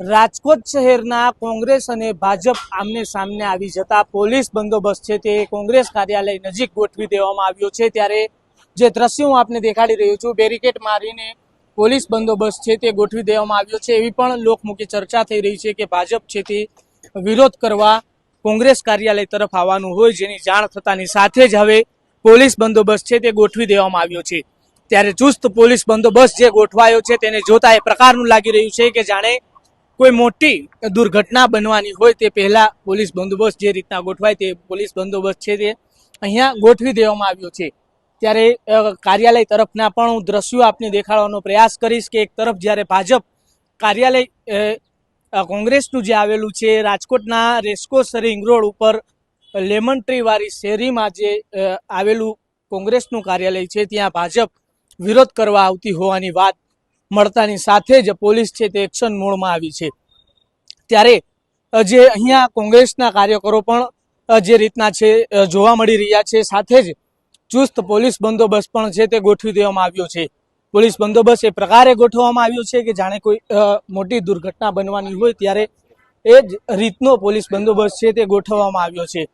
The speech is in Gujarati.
રાજકોટ શહેરના કોંગ્રેસ અને ભાજપ આમને સામને આવી જતા પોલીસ બંદોબસ્ત છે તે કોંગ્રેસ કાર્યાલય નજીક ગોઠવી દેવામાં આવ્યો છે. ત્યારે જે દ્રશ્ય હું આપને દેખાડી રહ્યો છું બેરિકેડ મારીને પોલીસ બંદોબસ્ત છે તે ગોઠવી દેવામાં આવ્યો છે. એવી પણ લોકમુખી ચર્ચા થઈ રહી છે કે ભાજપ છે તે વિરોધ કરવા કોંગ્રેસ કાર્યાલય તરફ આવવાનું હોય જેની જાણ થતાની સાથે જ હવે પોલીસ બંદોબસ્ત છે તે ગોઠવી દેવામાં આવ્યો છે. ત્યારે ચુસ્ત પોલીસ બંદોબસ્ત જે ગોઠવાયો છે તેને જોતા એ પ્રકારનું લાગી રહ્યું છે કે જાણે કોઈ મોટી દુર્ઘટના બનવાની હોય તે પહેલાં પોલીસ બંદોબસ્ત જે રીતના ગોઠવાય તે પોલીસ બંદોબસ્ત છે તે અહીંયા ગોઠવી દેવામાં આવ્યો છે. ત્યારે કાર્યાલય તરફના પણ હું દ્રશ્યો આપને દેખાડવાનો પ્રયાસ કરીશ કે એક તરફ જ્યારે ભાજપ કાર્યાલય કોંગ્રેસનું જે આવેલું છે, રાજકોટના રેસ્કોસ રિંગ રોડ ઉપર લેમન ટ્રી વાળી શેરીમાં જે આવેલું કોંગ્રેસનું કાર્યાલય છે, ત્યાં ભાજપ વિરોધ કરવા આવતી હોવાની વાત મળતાની સાથે જ પોલીસ છે તે એક્શન મોડમાં આવી છે. ત્યારે જે અહીંયા કોંગ્રેસના કાર્યકરો પણ જે રીતના છે જોવા મળી રહ્યા છે, સાથે જ ચુસ્ત પોલીસ બંદોબસ્ત પણ છે તે ગોઠવી દેવામાં આવ્યો છે. પોલીસ બંદોબસ્ત એ પ્રકારે ગોઠવવામાં આવ્યો છે કે જાણે કોઈ મોટી દુર્ઘટના બનવાની હોય ત્યારે એ જ રીતનો પોલીસ બંદોબસ્ત છે તે ગોઠવવામાં આવ્યો છે.